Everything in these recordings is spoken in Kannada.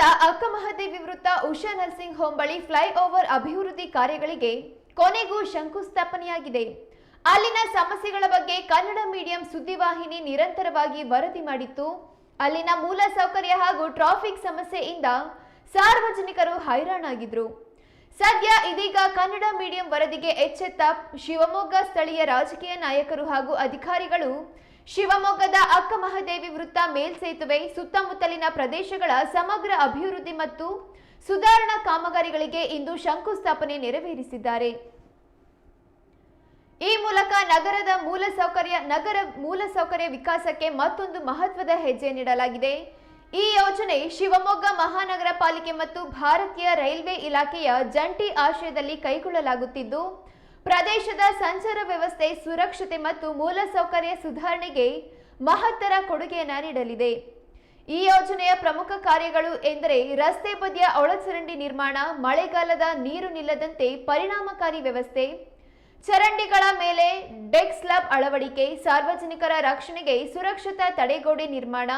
ಶಿವಮೊಗ್ಗದ ಅಕ್ಕಮಹಾದೇವಿ ವೃತ್ತ ಉಷಾ ನರ್ಸಿಂಗ್ ಹೋಂ ಬಳಿ ಫ್ಲೈಓವರ್ ಅಭಿವೃದ್ಧಿ ಕಾರ್ಯಗಳಿಗೆ ಕೊನೆಗೂ ಶಂಕುಸ್ಥಾಪನೆಯಾಗಿದೆ. ಅಲ್ಲಿನ ಸಮಸ್ಯೆಗಳ ಬಗ್ಗೆ ಕನ್ನಡ ಮೀಡಿಯಂ ಸುದ್ದಿವಾಹಿನಿ ನಿರಂತರವಾಗಿ ವರದಿ ಮಾಡಿತ್ತು. ಅಲ್ಲಿನ ಮೂಲ ಸೌಕರ್ಯ ಹಾಗೂ ಟ್ರಾಫಿಕ್ ಸಮಸ್ಯೆಯಿಂದ ಸಾರ್ವಜನಿಕರು ಹೈರಾಣಾಗಿದ್ರು. ಸದ್ಯ ಇದೀಗ ಕನ್ನಡ ಮೀಡಿಯಂ ವರದಿಗೆ ಎಚ್ಚೆತ್ತ ಶಿವಮೊಗ್ಗ ಸ್ಥಳೀಯ ರಾಜಕೀಯ ನಾಯಕರು ಹಾಗೂ ಅಧಿಕಾರಿಗಳು ಶಿವಮೊಗ್ಗದ ಅಕ್ಕಮಹಾದೇವಿ ವೃತ್ತ ಮೇಲ್ಸೇತುವೆ ಸುತ್ತಮುತ್ತಲಿನ ಪ್ರದೇಶಗಳ ಸಮಗ್ರ ಅಭಿವೃದ್ಧಿ ಮತ್ತು ಸುಧಾರಣಾ ಕಾಮಗಾರಿಗಳಿಗೆ ಇಂದು ಶಂಕುಸ್ಥಾಪನೆ ನೆರವೇರಿಸಿದ್ದಾರೆ. ಈ ಮೂಲಕ ನಗರದ ಮೂಲಸೌಕರ್ಯ ನಗರ ಮೂಲಸೌಕರ್ಯ ವಿಕಾಸಕ್ಕೆ ಮತ್ತೊಂದು ಮಹತ್ವದ ಹೆಜ್ಜೆ ನೀಡಲಾಗಿದೆ. ಈ ಯೋಜನೆ ಶಿವಮೊಗ್ಗ ಮಹಾನಗರ ಪಾಲಿಕೆ ಮತ್ತು ಭಾರತೀಯ ರೈಲ್ವೆ ಇಲಾಖೆಯ ಜಂಟಿ ಆಶ್ರಯದಲ್ಲಿ ಕೈಗೊಳ್ಳಲಾಗುತ್ತಿದ್ದು ಪ್ರದೇಶದ ಸಂಚಾರ ವ್ಯವಸ್ಥೆ ಸುರಕ್ಷತೆ ಮತ್ತು ಮೂಲಸೌಕರ್ಯ ಸುಧಾರಣೆಗೆ ಮಹತ್ತರ ಕೊಡುಗೆಯನ್ನ ನೀಡಲಿದೆ. ಈ ಯೋಜನೆಯ ಪ್ರಮುಖ ಕಾರ್ಯಗಳು ಎಂದರೆ ರಸ್ತೆ ಬದಿಯ ಒಳಚರಂಡಿ ನಿರ್ಮಾಣ, ಮಳೆಗಾಲದ ನೀರು ನಿಲ್ಲದಂತೆ ಪರಿಣಾಮಕಾರಿ ವ್ಯವಸ್ಥೆ, ಚರಂಡಿಗಳ ಮೇಲೆ ಡೆಕ್ ಸ್ಲಾಬ್ ಅಳವಡಿಕೆ, ಸಾರ್ವಜನಿಕರ ರಕ್ಷಣೆಗೆ ಸುರಕ್ಷತಾ ತಡೆಗೋಡೆ ನಿರ್ಮಾಣ,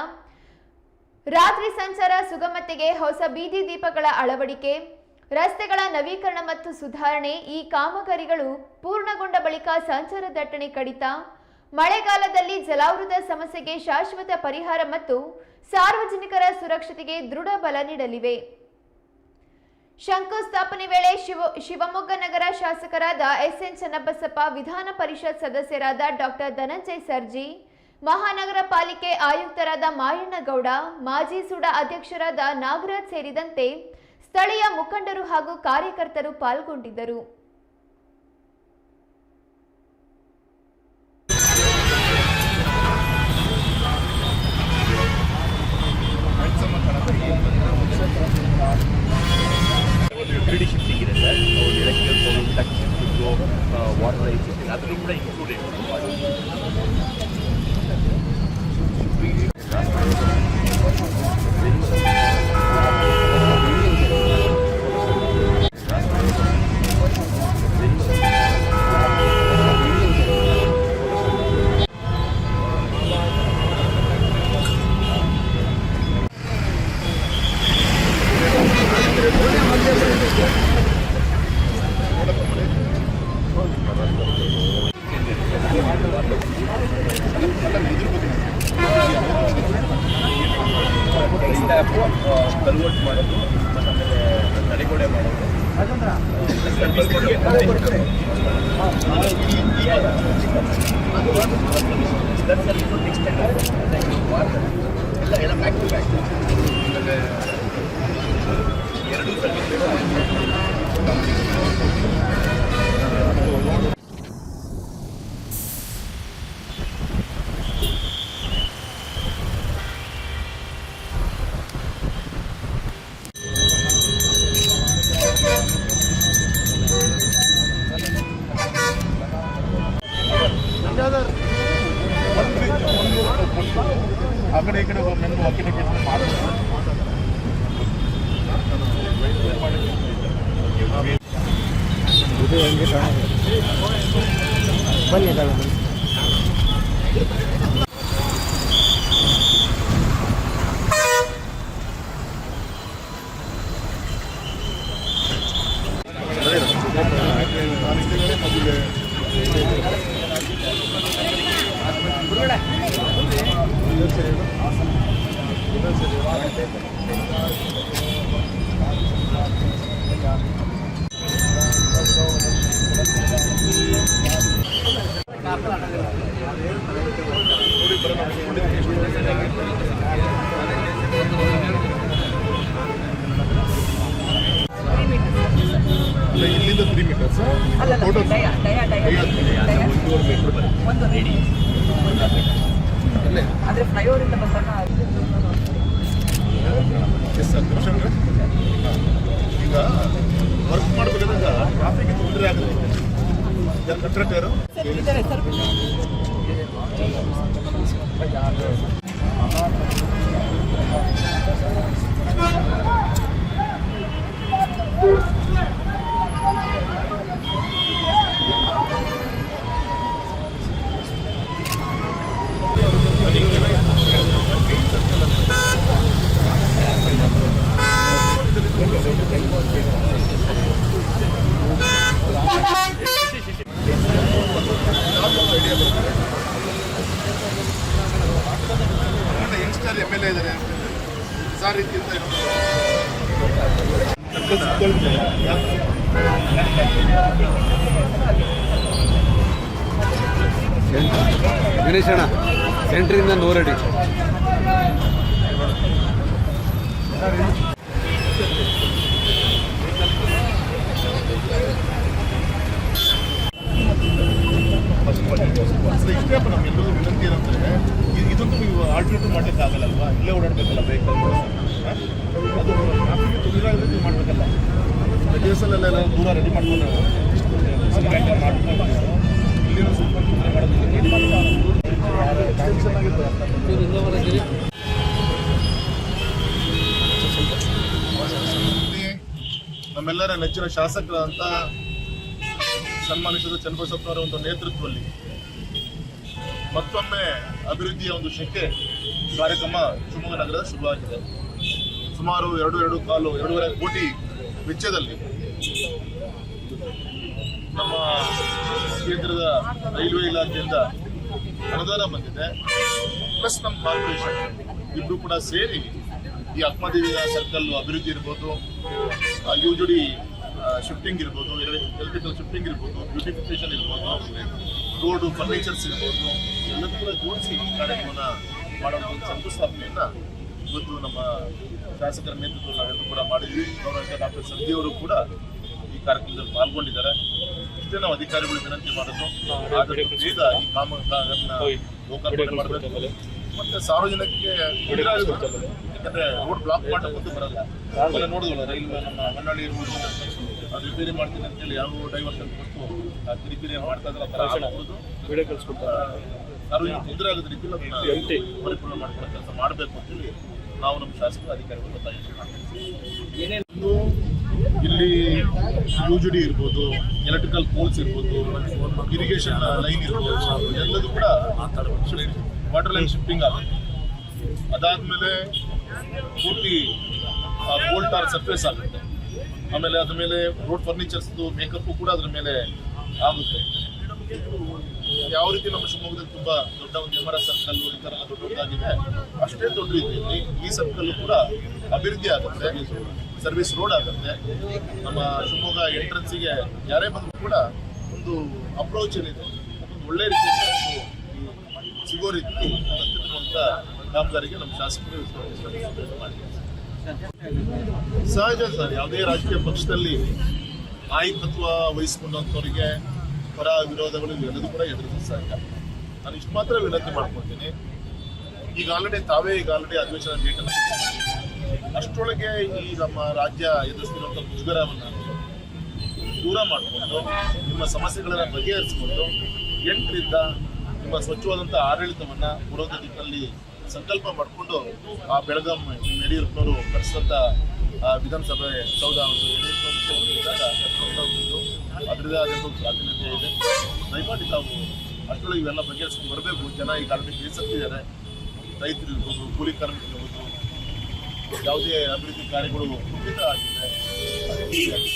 ರಾತ್ರಿ ಸಂಚಾರ ಸುಗಮತೆಗೆ ಹೊಸ ಬೀದಿ ದೀಪಗಳ ಅಳವಡಿಕೆ ರಸ್ತೆಗಳ ನವೀಕರಣ ಮತ್ತು ಸುಧಾರಣೆ ಈ ಕಾಮಗಾರಿಗಳು ಪೂರ್ಣಗೊಂಡ ಬಳಿಕ ಸಂಚಾರ ದಟ್ಟಣೆ ಕಡಿತ. ಮಳೆಗಾಲದಲ್ಲಿ ಜಲಾವೃತ ಸಮಸ್ಯೆಗೆ ಶಾಶ್ವತ ಪರಿಹಾರ ಮತ್ತು ಸಾರ್ವಜನಿಕರ ಸುರಕ್ಷತೆಗೆ ದೃಢ ಬಲ ನೀಡಲಿವೆ. ಶಂಕುಸ್ಥಾಪನೆ ವೇಳೆ ಶಿವ, ಶಿವಮೊಗ್ಗ ನಗರ ಶಾಸಕರಾದ ಎಸ್ ಎನ್ ಚನ್ನಬಸಪ್ಪ, ವಿಧಾನ ಪರಿಷತ್ ಸದಸ್ಯರಾದ ಡಾಕ್ಟರ್ ಧನಂಜಯ್ ಸರ್ಜಿ, ಮಹಾನಗರ ಪಾಲಿಕೆ ಆಯುಕ್ತರಾದ ಮಾಯಣ್ಣಗೌಡ, ಮಾಜಿ ಸುಡ ಅಧ್ಯಕ್ಷರಾದ ನಾಗರಾಜ್ ಸೇರಿದಂತೆ ಸ್ಥಳೀಯ ಮುಖಂಡರು ಹಾಗೂ ಕಾರ್ಯಕರ್ತರು ಪಾಲ್ಗೊಂಡಿದ್ದರು. ಕನ್ವರ್ಟ್ ಮಾಡೋದು ಮತ್ತು ಆಮೇಲೆ ತಡೆಗೋಡೆ ಮಾಡೋದು ಎಲ್ಲ બંને કરવાનું Thank you. ಅಲ್ಲಲ್ಲ total dia dia dia dia ಒಂದೂವರೆ ಮೀಟ್ರ್ ಬರುತ್ತೆ ಒಂದು ರೆಡಿ ಅಲ್ಲೇ. ಬಂದಾಗ ಎಸ್ ಸರ್ ಈಗ ವರ್ಕ್ ಮಾಡಬೇಕಾದಾಗ ಟ್ರಾಫಿಕ್ ತೊಂದರೆ ಆಗುತ್ತೆ. ಕಂಟ್ರಾಕ್ಟರ್ ಇದ್ದಾರೆ ಸರ್ ಗಣೇಶಣ್ಣ ಸೆಂಟ್ರಿಂದ ನೂರಡಿ ಇಷ್ಟೇ ಅಪ್ಪ ನಮ್ಗೆಲ್ಲರೂ ವಿನಂತಿ ಏನಂದ್ರೆ ಇದೊಂದು ನೀವು ಆಲ್ಟರ್ನೇಟಿವ್ ಮಾಡ್ಲಿಕ್ಕೆ ಆಗಲ್ಲಲ್ವಾ ಇಲ್ಲೇ ಓಡಾಡಬೇಕಲ್ಲ ವೆಹಿಕಲ್ ಅದು ಟ್ರಾಫಿಕ್ ತೊಂದರೆ ಆಗದೆ ನೀವು ಮಾಡಬೇಕಲ್ಲ. ಕೇಸಲ್ಲೆಲ್ಲ ದೂರ ರೆಡಿ ಮಾಡ್ಕೊಂಡು ನಮ್ಮೆಲ್ಲರ ನೆಚ್ಚಿನ ಶಾಸಕರಂತ ಸನ್ಮಾನಿಸಿದ ಚನ್ನಬಸಪ್ಪನವರ ಒಂದು ನೇತೃತ್ವದಲ್ಲಿ ಮತ್ತೊಮ್ಮೆ ಅಭಿವೃದ್ಧಿಯ ಒಂದು ಶಕ್ಕೆ ಕಾರ್ಯಕ್ರಮ ಶಿವಮೊಗ್ಗ ನಗರದ ಶುರುವಾಗಿದೆ. ಸುಮಾರು ಎರಡು ಎರಡು ಕಾಲು, ಎರಡೂವರೆ ಕೋಟಿ ವೆಚ್ಚದಲ್ಲಿ ನಮ್ಮ ಕೇಂದ್ರದ ರೈಲ್ವೆ ಇಲಾಖೆಯಿಂದ ಅನುದಾನ ಬಂದಿದೆ. ಪ್ಲಸ್ ನಮ್ಮ ಕಾರ್ಪೊರೇಷನ್ ಇಬ್ರು ಕೂಡ ಸೇರಿ ಈ ಆತ್ಮದೇವಿ ಸರ್ಕಲ್ ಅಭಿವೃದ್ಧಿ ಇರ್ಬೋದು ಯು ಜಿ ಡಿ ಶಿಫ್ಟಿಂಗ್ ಇರ್ಬೋದು ಎಲೆಕ್ಟ್ರಿಕಲ್ ಶಿಫ್ಟಿಂಗ್ ಇರ್ಬೋದು ಬ್ಯೂಟಿಫಿಕೇಶನ್ ಇರ್ಬೋದು ರೋಡು ಫರ್ನಿಚರ್ಸ್ ಇರ್ಬೋದು ಎಲ್ಲ ಕೂಡ ಜೋಡಿಸಿ ಕಾರ್ಯಕ್ರಮನ ಮಾಡುವಂಥ ಒಂದು ಶಂಕುಸ್ಥಾಪನೆಯನ್ನ ಇವತ್ತು ನಮ್ಮ ಶಾಸಕರ ನೇತೃತ್ವದಲ್ಲಿ ನಾವೆಲ್ಲರೂ ಕೂಡ ಮಾಡಿದ್ವಿ. ಡಾಕ್ಟರ್ ಸಂಧಿ ಅವರು ಕೂಡ ಕಾರ್ಯಕ್ರಮದಲ್ಲಿ ಪಾಲ್ಗೊಂಡಿದ್ದಾರೆ. ಇಷ್ಟೇ ನಾವು ಅಧಿಕಾರಿಗಳು ವಿನಂತಿ ಮಾಡೋದು ಆದಷ್ಟು ಬೇಗ ಈ ಕಾಮಗಾರನ್ನ ಲೋಕಾರ್ಪಣೆ ಮಾಡಬೇಕು. ಮತ್ತೆ ಸಾರ್ವಜನಿಕರಿಗೆ. ಯಾಕಂದ್ರೆ ರೋಡ್ ಬ್ಲಾಕ್ ಮಾಡಕ್ಕಂತೂ ಬರಲ್ಲ. ಆಮೇಲೆ ನೋಡಿದ್ವಲ್ಲ ರೈಲ್ವೆ ನಮ್ಮ ಹೊನ್ನಾಳಿ ಇರ್ಬೋದು ಅದು ರಿಪೇರಿ ಮಾಡ್ತೀನಿ ಅಂತೇಳಿ ಯಾವ ಡೈವರ್ಷನ್ ಕೊಟ್ಟು ಆ ರಿಪೇರಿ ಮಾಡ್ತಾ ಇದ್ರೆ ಆ ಥರ ಆಗ್ಬೋದು. ಆ, ಸಾರ್ವಜನಿಕ ತೊಂದರೆ ಆಗೋದು ರೀತಿಯಲ್ಲಿ ಅದನ್ನ ಪರಿಪೂರ್ಣ ಮಾಡ್ಕೊಳ್ಳೋ ಕೆಲಸ ಮಾಡಬೇಕು ಅಂತೇಳಿ ನಾವು ನಮ್ಮ ಶಾಸಕ ಅಧಿಕಾರಿಗಳು ಮಾಡ್ತೀವಿ. ಇನ್ನು ಇಲ್ಲಿ ಯು ಜಿ ಡಿ ಇರ್ಬೋದು ಎಲೆಕ್ಟ್ರಿಕಲ್ ಪೋಲ್ಸ್ ಇರ್ಬೋದು ಇರಿಗೇಷನ್ ಲೈನ್ ಇರ್ಬೋದು, ಎಲ್ಲದೂ ಕೂಡ ವಾಟರ್ ಲೈನ್ ಶಿಫ್ಟಿಂಗ್ ಆಗುತ್ತೆ ಅದಾದ್ಮೇಲೆ ಪೂರ್ತಿ ಬೋಲ್ಟಾರ್ ಸರ್ಫೇಸ್ ಆಗುತ್ತೆ. ಆಮೇಲೆ ಅದ್ರ ಮೇಲೆ ರೋಡ್ ಫರ್ನಿಚರ್ಸ್ದು ಮೇಕಪ್ ಕೂಡ ಅದ್ರ ಮೇಲೆ ಆಗುತ್ತೆ. ಯಾವ ರೀತಿ ನಮ್ಮ ಶಿವಮೊಗ್ಗದಲ್ಲಿ ತುಂಬಾ ದೊಡ್ಡ ಒಂದು ಎಮರ ಸರ್ಕಲ್ ಈ ತರ ದೊಡ್ಡದಾಗಿದೆ, ಅಷ್ಟೇ ದೊಡ್ಡ ರೀತಿಯಲ್ಲಿ ಈ ಸರ್ಕಲ್ ಕೂಡ ಅಭಿವೃದ್ಧಿ ಆಗುತ್ತೆ ಸರ್ವಿಸ್ ರೋಡ್ ಆಗುತ್ತೆ. ನಮ್ಮ ಶಿವಮೊಗ್ಗ ಎಂಟ್ರೆನ್ಸಿಗೆ ಯಾರೇ ಬಂದರೂ ಕೂಡ ಒಂದು ಅಪ್ರೋಚ್ ಏನಿದೆ, ಒಂದು ಒಳ್ಳೆ ರೀತಿಯಲ್ಲಿ ಸಿಗೋ ರೀತಿ ಅಂತ ಕಾಮಗಾರಿಗೆ ನಮ್ಮ ಶಾಸಕರು ಸಹಜ ಸರ್, ಯಾವುದೇ ರಾಜಕೀಯ ಪಕ್ಷದಲ್ಲಿ ನಾಯಕತ್ವ ವಹಿಸಿಕೊಂಡಂಥವರಿಗೆ ಪರ ವಿರೋಧಗಳು ಎಲ್ಲದೂ ಕೂಡ ಎದುರಿಸಲು ಸಾಧ್ಯ. ನಾನು ಇಷ್ಟು ಮಾತ್ರ ವಿನಂತಿ ಮಾಡ್ಕೊಳ್ತೀನಿ. ಈಗ ಆಲ್ರೆಡಿ ತಾವೇ ಈಗ ಆಲ್ರೆಡಿ ಅಧಿವೇಶನ ಡೇಟನ್ನು ಅಷ್ಟರೊಳಗೆ ಈ ನಮ್ಮ ರಾಜ್ಯ ಎದುರಿಸ್ತಿರುವಂಥ ಮುಜುಗರವನ್ನು ದೂರ ಮಾಡಿಕೊಂಡು, ನಿಮ್ಮ ಸಮಸ್ಯೆಗಳನ್ನು ಬಗೆಹರಿಸಿಕೊಂಡು, ಎಂಟರಿಂದ ನಿಮ್ಮ ಸ್ವಚ್ಛವಾದಂಥ ಆಡಳಿತವನ್ನು ಕೊಡೋದ ನಿಟ್ಟಿನಲ್ಲಿ ಸಂಕಲ್ಪ ಮಾಡಿಕೊಂಡು ಆ ಬೆಳಗಾಂ ಯಡಿಯೂರಪ್ಪನವರು ನಡೆಸಿದಂಥ ವಿಧಾನಸಭೆ ಸೌಧ ಯಡಿಯೂರಪ್ಪ ಮುಖ್ಯಮಂತ್ರಿ ಇದ್ದಾಗ ಅದರದೇ ಆದಂಥ ಪ್ರಾತಿನಿಧ್ಯ ಇದೆ. ದಯಮಾಡಿ ತಾವು ಅಷ್ಟರೊಳಗೆ ಇವೆಲ್ಲ ಬಗೆಹರಿಸ್ಕೊಂಡು ಬರಬೇಕು. ಜನ ಈ ಆಲ್ರೆಡಿ ಬೇಸತ್ತಿದ್ದಾರೆ ರೈತರು ಇರ್ಬೋದು, ಕೂಲಿ ಕಾರ್ಮಿಕರು ಇರ್ಬೋದು, ಯಾವುದೇ ಅಭಿವೃದ್ಧಿ ಕಾರ್ಯಗಳು ಕುಂಠಿತ ಆಗಿದೆ.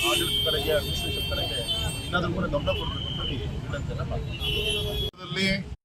ಆಡಳಿತ ಕಡೆಗೆ ಅಡ್ಮಿನಿಸ್ಟ್ರೇಷನ್ ಕಡೆಗೆ ಏನಾದರೂ ಕೂಡ ಗಮನ ಕೊಡಬೇಕು ಅಂತ ವಿನಂತಿಯನ್ನು ಮಾಡ್ತೀನಿ.